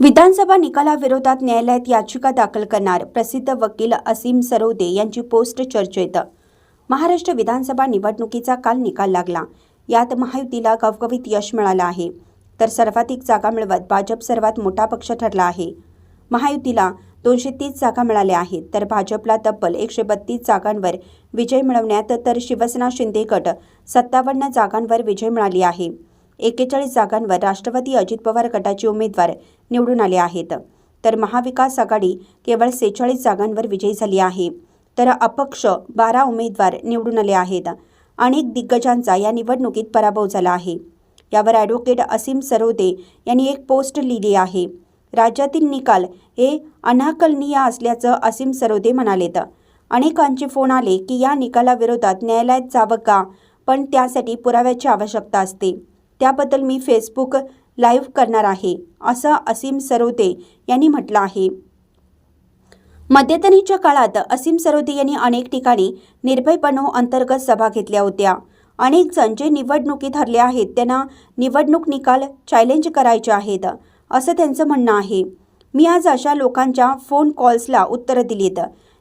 विधानसभा निकालाविरोधात न्यायालयात याचिका दाखल करणार प्रसिद्ध वकील असीम सरोदे यांची पोस्ट चर्चेत. महाराष्ट्र विधानसभा निवडणुकीचा काल निकाल लागला. यात महायुतीला गवगवीत यश मिळालं आहे. तर सर्वाधिक जागा मिळवत भाजप सर्वात मोठा पक्ष ठरला आहे. महायुतीला दोनशे तीस जागा मिळाल्या आहेत. तर भाजपला तब्बल एकशे बत्तीस जागांवर विजय मिळवण्यात तर शिवसेना शिंदे गट सत्तावन्न जागांवर विजय मिळाली आहे. एकेचाळीस जागांवर राष्ट्रवादी अजित पवार गटाचे उमेदवार निवडून आले आहेत. तर महाविकास आघाडी केवळ सेहेचाळीस जागांवर विजयी झाली आहे. तर अपक्ष बारा उमेदवार निवडून आले आहेत. अनेक दिग्गजांचा या निवडणुकीत पराभव झाला आहे. यावर ॲडव्होकेट असीम सरोदे यांनी एक पोस्ट लिहिली आहे. राज्यातील निकाल हे अनाकलनीय असल्याचं असीम सरोदे म्हणालेत. अनेकांचे फोन आले की या निकालाविरोधात न्यायालयात जावं का? पण त्यासाठी पुराव्याची आवश्यकता असते. त्याबद्दल मी फेसबुक लाईव्ह करणार आहे असं असीम सरोदे यांनी म्हटलं आहे. मध्यंतरीच्या काळात असीम सरोदे यांनी अनेक ठिकाणी निर्भय बनो अंतर्गत सभा घेतल्या होत्या. अनेक जण जे निवडणुकीत हरले आहेत त्यांना निवडणूक निकाल चॅलेंज करायचे आहेत असं त्यांचं म्हणणं आहे. मी आज अशा लोकांच्या फोन कॉल्सला उत्तरं दिलीत.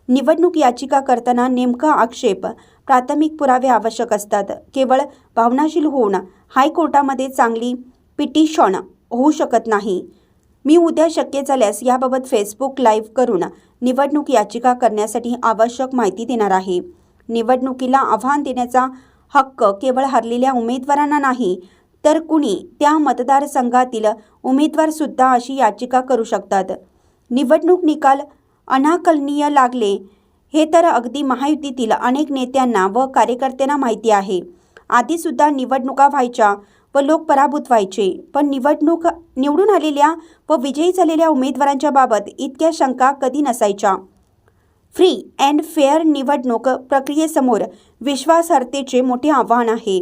निवडणूक याचिका करताना नेमका आक्षेप प्राथमिक पुरावे आवश्यक असतात. केवळ भावनाशील होऊन हायकोर्टामध्ये चांगली पिटिशन होऊ शकत नाही. मी उद्या शक्य झाल्यास याबाबत फेसबुक लाईव्ह करून निवडणूक याचिका करण्यासाठी आवश्यक माहिती देणार आहे. निवडणुकीला आव्हान देण्याचा हक्क केवळ हरलेल्या उमेदवारांना नाही तर कुणी त्या मतदारसंघातील उमेदवारसुद्धा अशी याचिका करू शकतात. निवडणूक निकाल अनाकलनीय लागले. हे तर अगदी महायुतीतील अनेक नेत्यांना व कार्यकर्त्यांना माहिती आहे. आधीसुद्धा निवडणुका व्हायच्या व लोक पराभूत व्हायचे पण निवडणूक निवडून आलेल्या व विजयी झालेल्या उमेदवारांच्या बाबत इतक्या शंका कधी नसायच्या. फ्री अँड फेअर निवडणूक प्रक्रियेसमोर विश्वासार्हतेचे मोठे आव्हान आहे.